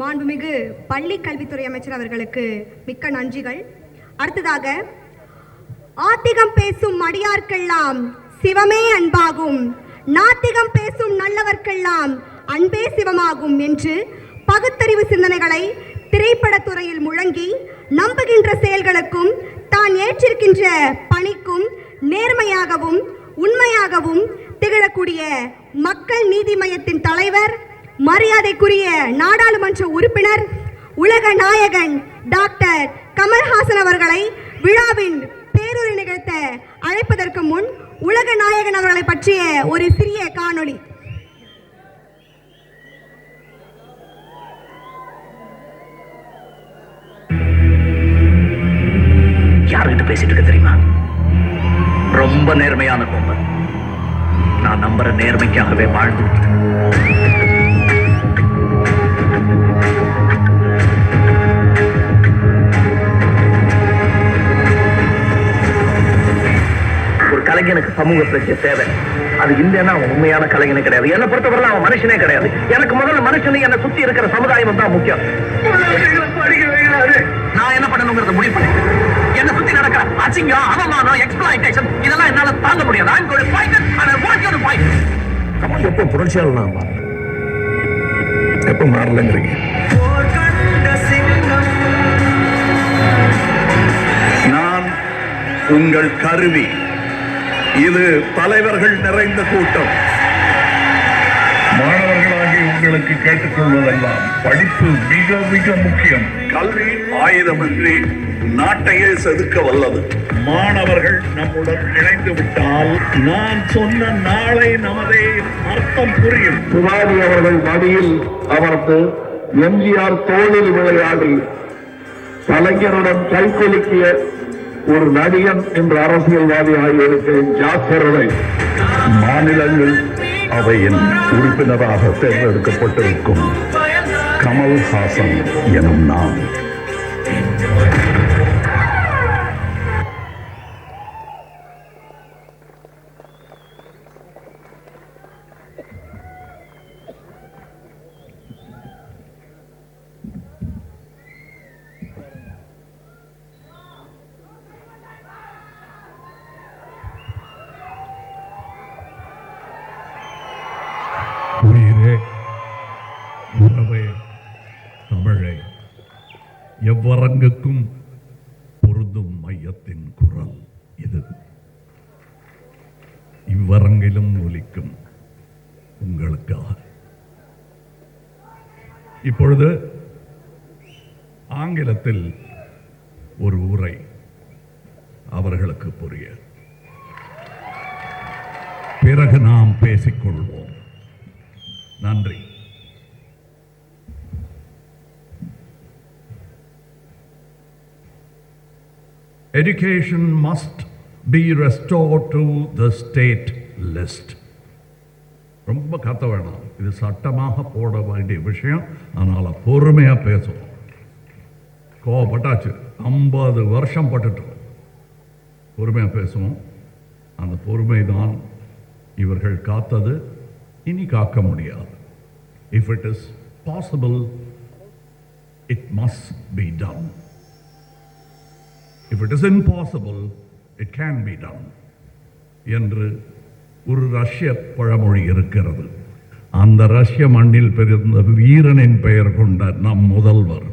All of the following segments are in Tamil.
மாண்புமிகு பள்ளி கல்வித்துறை அமைச்சர் அவர்களுக்கு மிக்க நன்றிகள். அடுத்ததாக ஆத்திகம் பேசும் மடியார்க்கெல்லாம் சிவமே அன்பாகும். நாத்திகம் பேசும் நல்லவர்க்கெல்லாம் அன்பே சிவமாகும் என்று பகுத்தறிவு சிந்தனைகளை திரைப்படத்துறையில் முழங்கி நம்புகின்ற செயல்களுக்கும் தான் ஏற்றிருக்கின்ற பணிக்கும் நேர்மையாகவும் உண்மையாகவும் திகழக்கூடிய மக்கள் நீதி மையத்தின் தலைவர் மரியாதைக்குரிய நாடாளுமன்ற உறுப்பினர் உலக நாயகன் டாக்டர் கமல்ஹாசன் அவர்களை விழாவின் பேருரை நிகழ்த்த அழைப்பதற்கு முன் உலக நாயகன் அவர்களை பற்றிய ஒரு சிறிய காணொளி. யாருகிட்ட பேசிட்டு இருக்க தெரியுமா? ரொம்ப நேர்மையான கொம்பன் நான் நம்புற நேர்மைக்காகவே வாழ்ந்து கலைஞனுக்கு சமூக பிரச்சனை தேவை அது இல்லைன்னா அவன் உண்மையான கலைஞனே கிடையாது. என்னை பொறுத்தவரை அவன் மனுஷனே கிடையாது. எனக்கு முதல்ல மனுஷனு என்னை சுத்தி இருக்கிற சமுதாயம் தான் முக்கியம் நான் என்ன பண்ணணுங்கிறத முடிவு பண்ணேன் என்ன சுத்தி நடக்கிற அசிங்கம் அவமானம் எக்ஸ்பிளாய்டேஷன் இதெல்லாம் என்னால தாங்க முடியாது. And I want you to fight it. எப்போ புரட்சியாளர் நான் மாறேன் எப்போ மாறலங்கிறீங்க? நான் உங்கள் கருவி. இது தலைவர்கள் நிறைந்த கூட்டம். மாணவர்களாகி உங்களுக்கு கேட்டுக்கொள்வதெல்லாம் படிப்பு மிக மிக முக்கியம். கல்வி ஆயுதமின்றி நாட்டையே செதுக்க வல்லது. மாணவர்கள் நம்முடன் இணைந்து விட்டால் நான் சொன்ன நாளை நமதே அர்த்தம் புரியும். சிவாஜி அவர்கள் மடியில் அமர்ந்து எம்ஜிஆர் தோளில் விளையாடி கலைஞருடன் கைக்குலுக்கிய ஒரு நடிகன் என்று அரசியல்வாதியாக இருக்கிறேன் ஜாக்கிரதை. மாநிலங்கள் அவையின் உறுப்பினராக தேர்ந்தெடுக்கப்பட்டிருக்கும் கமல்ஹாசன் எனும் நான். எவ்வரங்குக்கும் பொருந்தும் மையத்தின் குரல் இது. இவ்வரங்கிலும் ஒலிக்கும் உங்களுக்காக. இப்பொழுது ஆங்கிலத்தில் ஒரு உரை அவர்களுக்கு புரிய. பிறகு நாம் பேசிக்கொள்வோம் நன்றி Education must be restored to the state list. ரொம்ப கத்த வேணாம். இது சட்டமாக போட வேண்டிய விஷயம். அதனால் பொறுமையாக பேசுவோம். கோவப்பட்டாச்சு. ஐம்பது வருஷம் பட்டுட்டோம். பொறுமையாக பேசுவோம். அந்த பொறுமை தான் இவர்கள் காத்தது. இனி காக்க முடியாது. If it is possible it must be done if it is impossible it can be done என்று ஒரு ரஷ்ய பழமொழி இருக்கிறது. அந்த ரஷ்ய மண்ணில் பிறந்த வீரனின் பெயர் கொண்ட நம் முதல்வர்.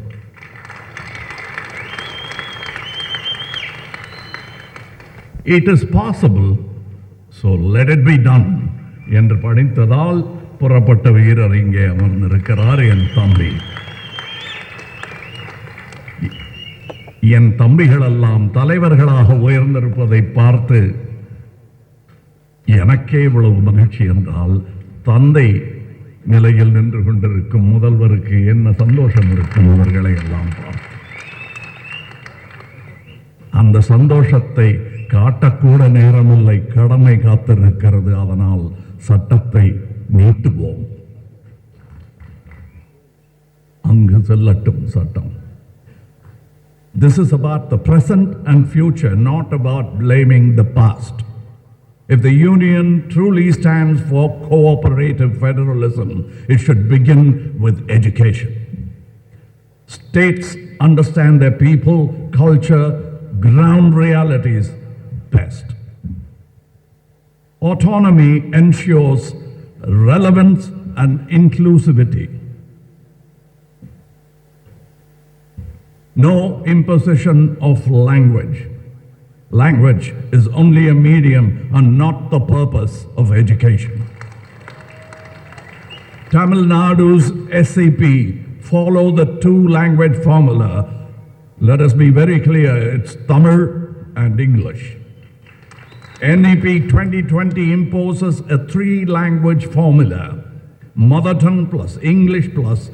It is possible so let it be done என்று படித்ததால் புறப்பட்ட வீரர் இங்கே அமர்ந்திருக்கிறார் என் தம்பி. என் தம்பிகளெல்லாம் தலைவர்களாக உயர்ந்திருப்பதை பார்த்து எனக்கே இவ்வளவு மகிழ்ச்சி என்றால் தந்தை நிலையில் நின்று கொண்டிருக்கும் முதல்வருக்கு என்ன சந்தோஷம் இருக்கும் அவர்களை எல்லாம் பார்த்து அந்த சந்தோஷத்தை காட்டக்கூட நேரமில்லை கடமை காத்திருக்கிறது. அதனால் சட்டத்தை நீட்டுவோம். அங்கு செல்லட்டும் சட்டம். This is about the present and future, not about blaming the past. If the Union truly stands for cooperative federalism, it should begin with education. States understand their people, culture, ground realities best. Autonomy ensures relevance and inclusivity. No imposition of language. Language is only a medium and not the purpose of education. Tamil Nadu's SAP follow the two language formula. Let us be very clear, it's Tamil and English. NEP 2020 imposes a three language formula mother tongue plus English plus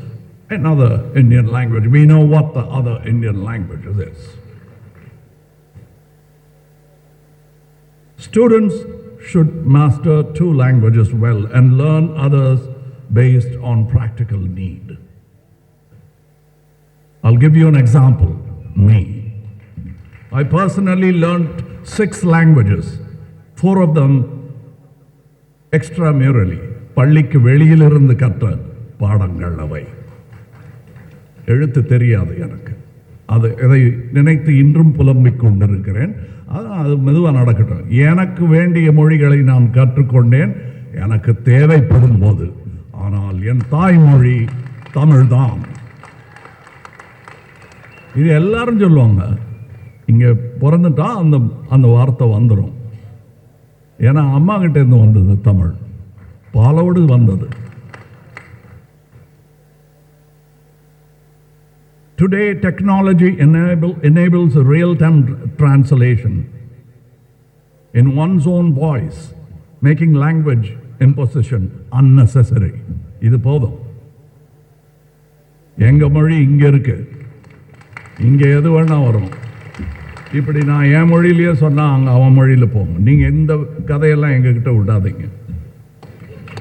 another Indian language. We know what the other Indian languages is. Students should master two languages well and learn others based on practical need. I'll give you an example me. I personally learned six languages, four of them extramurally. பள்ளிக்கு வெளியிலிருந்து கற்ற பாடங்கள் அவை எழுத்து தெரியாது எனக்கு. அது இதை நினைத்து இன்றும் புலம்பிக் கொண்டிருக்கிறேன் அது அது மெதுவாக நடக்கட்டும். எனக்கு வேண்டிய மொழிகளை நான் கற்றுக்கொண்டேன். எனக்கு தேவைப்படும் போது. ஆனால் என் தாய்மொழி தமிழ்தான். இது எல்லாரும் சொல்லுவாங்க. இங்கே பிறந்துட்டா அந்த அந்த வார்த்தை வந்துடும் ஏன்னா அம்மா கிட்டேருந்து வந்தது தமிழ். பாலோடு வந்தது. Today, technology enable, enables real-time translation. In one's own voice, making language imposition unnecessary. இது போதும். எங்க மொழி இங்க இருக்கு. இங்க எது வேணா வரும். இப்படி நான் என் மொழியிலேயே சொன்னா அங்க அவன் மொழியில போகும். நீங்க இந்த கதையெல்லாம் எங்ககிட்ட விடாதீங்க.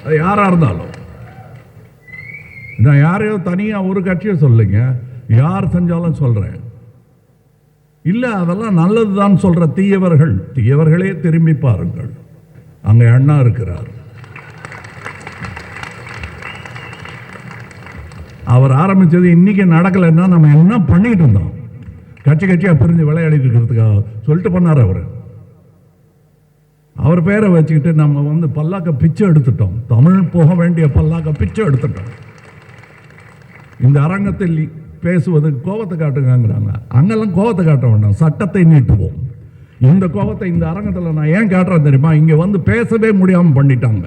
அது யாரா இருந்தாலும். நான் யாரையோ தனியா ஒரு கட்சியை சொல்லுங்க. யார் செஞ்சாலும் சொல்றேன். இல்ல அதெல்லாம் நல்லதுதான் சொல்ற தீயவர்கள். தீயவர்களே திரும்பி பாருங்கள். அங்க அண்ணா இருக்கிறார். அவர் ஆரம்பிச்சது இன்னைக்கு நடக்கலைன்னா நம்ம என்ன பண்ணிட்டு இருந்தோம்? கட்சி கட்சியா பிரிஞ்சு விளையாடிட்டு இருக்கிறதுக்காக சொல்லிட்டு பண்ணார் அவர். அவர் பேரை வச்சுக்கிட்டு நம்ம வந்து பல்லாக்க பிச்சை எடுத்துட்டோம். தமிழ் போக வேண்டிய பல்லாக்க பிச்சை எடுத்துட்டோம். இந்த அரங்கத்தில் பேசுவது கோபத்தை காட்டுங்கிறாங்க அங்கெல்லாம் கோபத்தை காட்ட வேண்டாம். சட்டத்தை நீட்டுவோம். இந்த கோபத்தை இந்த அரங்கத்தில் நான் ஏன் காட்டுறேன் தெரியுமா? இங்கே வந்து பேசவே முடியாமல் பண்ணிட்டாங்க.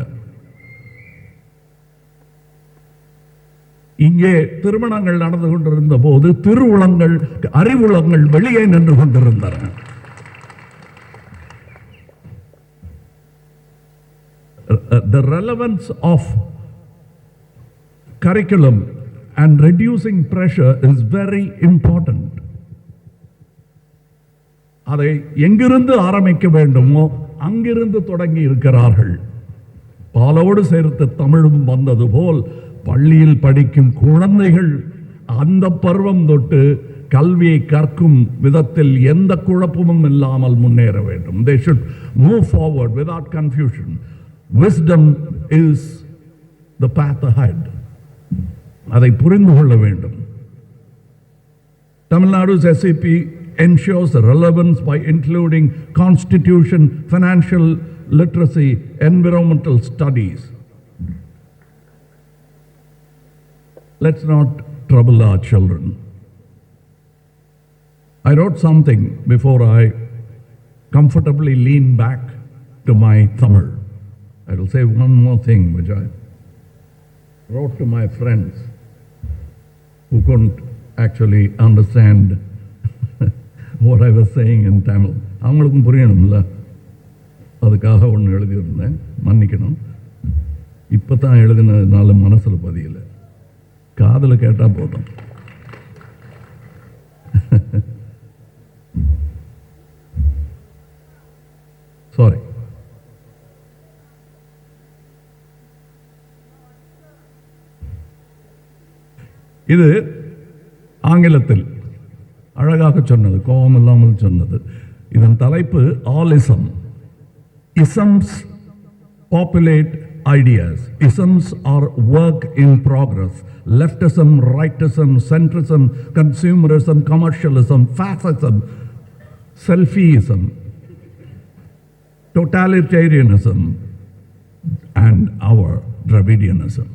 இங்கே திருமணங்கள் நடந்து கொண்டிருந்த போது திருவுளங்கள் அறிவுளங்கள் வெளியே நின்று கொண்டிருந்தன. The relevance of curriculum and reducing pressure is very important. அதை எங்கிருந்து ஆரம்பிக்க வேண்டுமோ அங்கிருந்து தொடங்கி இருக்கிறார்கள். பாலோடு சேர்த்து தமிழும் வந்தது போல் பள்ளியில் படிக்கும் குழந்தைகள் அந்த பருவம் தொட்டு கல்வியை கற்கும் விதத்தில் எந்த குழப்பமும் இல்லாமல் முன்னேற வேண்டும். They should move forward without confusion wisdom is the path head அதை புரிந்து கொள்ள வேண்டும் Tamil Nadu's SAP ensures relevance by including constitution, financial literacy, environmental studies. Let's not trouble our children. I wrote something before I comfortably lean back to my Tamil. I will say one more thing which I wrote to my friends Who couldn't actually understand what I was saying in Tamil. அவங்களுக்கும் புரியணும்ல? அதுக்காக ஒன்று எழுதியிருந்தேன். மன்னிக்கணும். இப்போ தான் எழுதினதுனால மனசில் பதியலை. காதில் கேட்டால் போதும். சாரி இது ஆங்கிலத்தில் அழகாக சொன்னது கோபம் இல்லாமல் சொன்னது இதன் தலைப்பு all isms isms populate ideas isms are work in progress leftism rightism centrism consumerism commercialism fascism selfieism totalitarianism and our Dravidianism.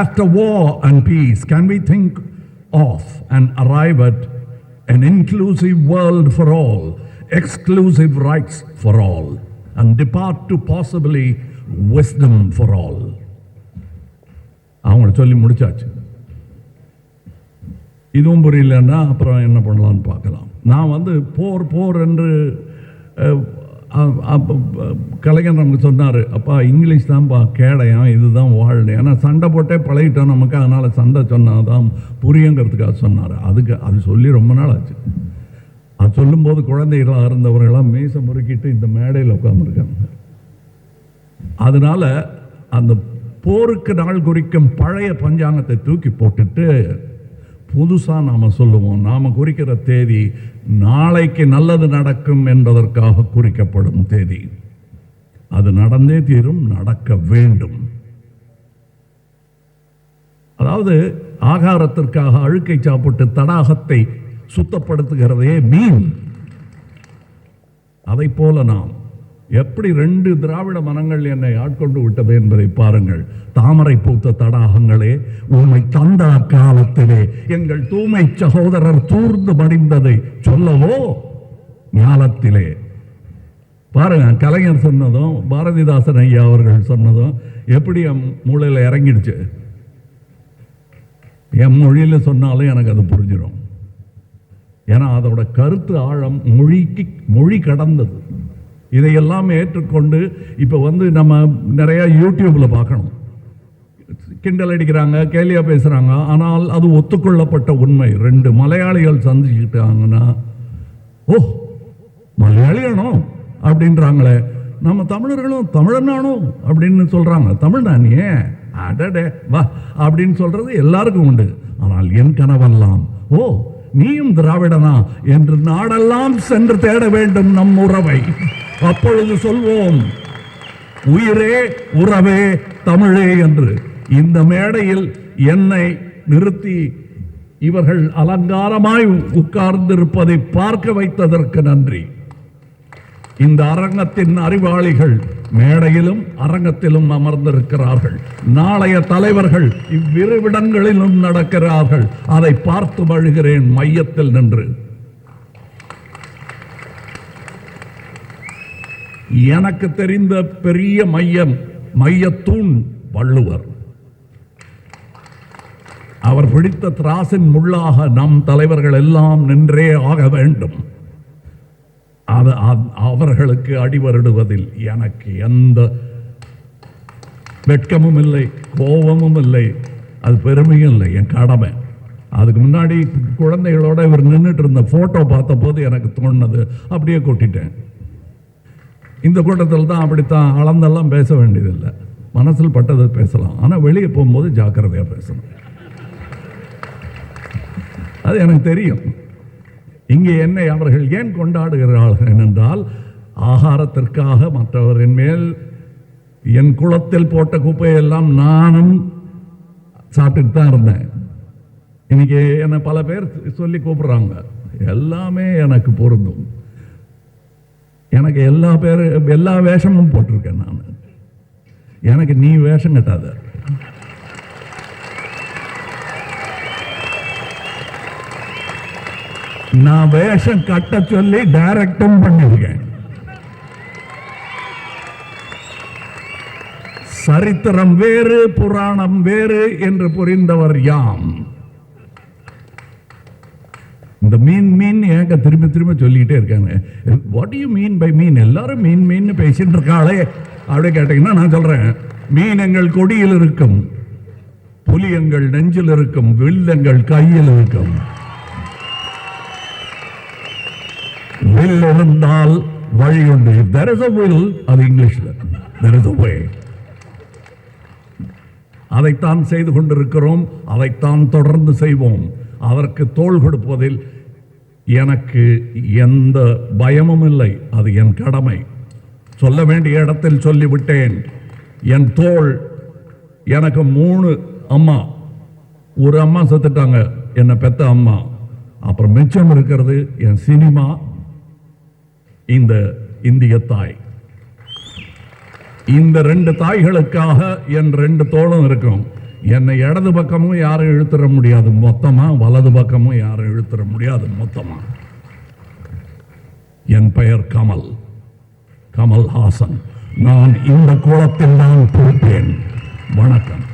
After war and peace, can we think of and arrive at an inclusive world for all, exclusive rights for all, and depart to possibly wisdom for all? அவங்கள சொல்லி முடிச்சாச்சு இதுவும் புரியலன்னா அப்புறம் என்ன பண்ணலான்னு பார்க்கலாம் நான் வந்து போர் போர் என்று கலைஞர் நமக்கு சொன்னார் அப்பா இங்கிலீஷ் தான்ப்பா கேடையாம் இதுதான் வாழ்னு ஏன்னா சண்டை போட்டே பழகிட்டோம் நமக்கு அதனால் சண்டை சொன்னாதான் புரியுங்கிறதுக்காக சொன்னார். அதுக்கு அது சொல்லி ரொம்ப நாள் ஆச்சு அது சொல்லும்போது குழந்தைகளாக இருந்தவர்களாம் மீசை முறுக்கிட்டு இந்த மேடையில் உட்காந்துருக்காங்க அதனால் அந்த போருக்கு நாள் குறிக்கும் பழைய பஞ்சாங்கத்தை தூக்கி போட்டுட்டு புதுசாக நாம் சொல்லுவோம். நாம் குறிக்கிற தேதி நாளைக்கு நல்லது நடக்கும் என்பதற்காக குறிக்கப்படும் தேதி. அது நடந்தே தீரும் நடக்க வேண்டும். அதாவது ஆகாரத்திற்காக அழுக்கை சாப்பிட்டு தடாகத்தை சுத்தப்படுத்துகிறதே மீன். அதை போல நாம் எப்படி ரெண்டு திராவிட மனங்கள் என்னை ஆட்கொண்டு விட்டது என்பதை பாருங்கள். தாமரை பூத்த தடாகங்களே உண்மை தந்த காலத்திலே எங்கள் தூமை சகோதரர் தூர்ந்து மடிந்ததை சொல்லவோ? ஞாலத்திலே பாருங்க கலைஞர் சொன்னதும் பாரதிதாசன் ஐயா அவர்கள் சொன்னதும் எப்படி என் மூளையில் இறங்கிடுச்சு. என் மொழியில் சொன்னாலும் எனக்கு அது புரிஞ்சிடும் ஏன்னா அதோட கருத்து ஆழம் மொழிக்கு மொழி கடந்தது. இதையெல்லாம் ஏற்றுக்கொண்டு இப்போ வந்து நம்ம நிறையா யூடியூப்பில் பார்க்கணும். கிண்டல் அடிக்கிறாங்க கேலியா பேசுகிறாங்க ஆனால் அது ஒத்துக்கொள்ளப்பட்ட உண்மை. ரெண்டு மலையாளிகள் சந்திச்சுக்கிட்டாங்கன்னா ஓ மலையாளியானோ அப்படின்றாங்களே. நம்ம தமிழர்களும் தமிழனானோ அப்படின்னு சொல்கிறாங்க தமிழ்தான் ஏன் அடடே வா அப்படின்னு சொல்கிறது எல்லாருக்கும் உண்டு. ஆனால் என் கனவெல்லாம் ஓ நீயும் திராவிடனா என்று நாடெல்லாம் சென்று தேட வேண்டும் நம் உறவை. அப்பொழுது சொல்வோம் உயிரே உறவே தமிழே என்று. இந்த மேடையில் என்னை நிறுத்தி இவர்கள் அலங்காரமாய் உட்கார்ந்திருப்பதை பார்க்க வைத்ததற்கு நன்றி. இந்த அரங்கத்தின் அறிவாளிகள் மேடையிலும் அரங்கத்திலும் அமர்ந்திருக்கிறார்கள். நாளைய தலைவர்கள் இவ்விருவிடங்களிலும் நடக்கிறார்கள். அதை பார்த்து வழுகிறேன் மையத்தில் நின்று. எனக்கு தெரிந்த பெரிய மையம் மையத்தூண் வள்ளுவர். அவர் பிடித்த திராசின் முள்ளாக நம் தலைவர்கள் எல்லாம் நின்றே ஆக வேண்டும். அது அவர்களுக்கு அடிவருடுவதில் எனக்கு எந்த வெட்கமும் இல்லை கோபமும் இல்லை அது பெருமையும் இல்லை என் கடமை. அதுக்கு முன்னாடி குழந்தைகளோட இவர் நின்றுட்டு இருந்த போட்டோ பார்த்த போது எனக்கு தோணுனது அப்படியே கொட்டிட்டேன். இந்த கூட்டத்தில் தான் அப்படித்தான் அளந்தெல்லாம் பேச வேண்டியதில்லை. மனசில் பட்டதை பேசலாம். ஆனால் வெளியே போகும்போது ஜாக்கிரதையாக பேசணும். அது எனக்கு தெரியும். இங்கே என்னை அவர்கள் ஏன் கொண்டாடுகிறார்கள் என்றால் ஆகாரத்திற்காக மற்றவரின் மேல் என் குளத்தில் போட்ட குப்பையெல்லாம் நானும் சாப்பிட்டுட்டு தான் இருந்தேன். இன்னைக்கு என்னை பல பேர் சொல்லி கூப்பிடுறாங்க. எல்லாமே எனக்கு பொருந்தும். எனக்கு எல்லா பேர் எல்லா வேஷமும் போட்டிருக்கேன் நான். எனக்கு நீ வேஷம் கட்டாத. நான் வேஷம் கட்ட சொல்லி டைரக்டும் பண்ணியிருக்கேன். சரித்திரம் வேறு புராணம் வேறு என்று புரிந்தவர் யாம்? அந்த மீன் மீன் ஏங்க திரும்ப திரும்ப சொல்லிக்கிட்டே இருக்காங்க. What you mean by mean எல்லாரும் மீன் மீன் பேசிட்டு இருக்காளே. அப்படி கேட்டீங்கன்னா நான் சொல்றேன். மீன் எங்கள் கொடியில் இருக்கும் புலி எங்கள் நெஞ்சில் இருக்கும் வில் எங்கள் கையில் இருக்கும். வில் இருந்தால் வழி உண்டு. தெர் இஸ் அ வில் அது இங்கிலீஷ்ல தெர் இஸ் அ வே அதைத்தான் செய்து கொண்டிருக்கிறோம். அதைத்தான் தொடர்ந்து செய்வோம். அதற்கு தோள் கொடுப்பதில் எனக்கு எந்த பயமும் இல்லை. அது என் கடமை. சொல்ல வேண்டிய இடத்தில் சொல்லிவிட்டேன். என் தோள் எனக்கு மூணு அம்மா. ஒரு அம்மா செத்துட்டாங்க. என்னை பெத்த அம்மா. அப்புறம் மிச்சம் இருக்கிறது என் சினிமா. இந்த இந்திய தாய். இந்த ரெண்டு தாய்களுக்காக என் ரெண்டு தோளும் இருக்கும். என்னை இடது பக்கமும் யாரும் இழுத்துற முடியாது. மொத்தமாக வலது பக்கமும் யாரும் இழுத்துற முடியாது. மொத்தமாக என் பெயர் கமல். கமல் ஹாசன் நான் இந்த கோலத்தில் தான் பொறுப்பேன். வணக்கம்.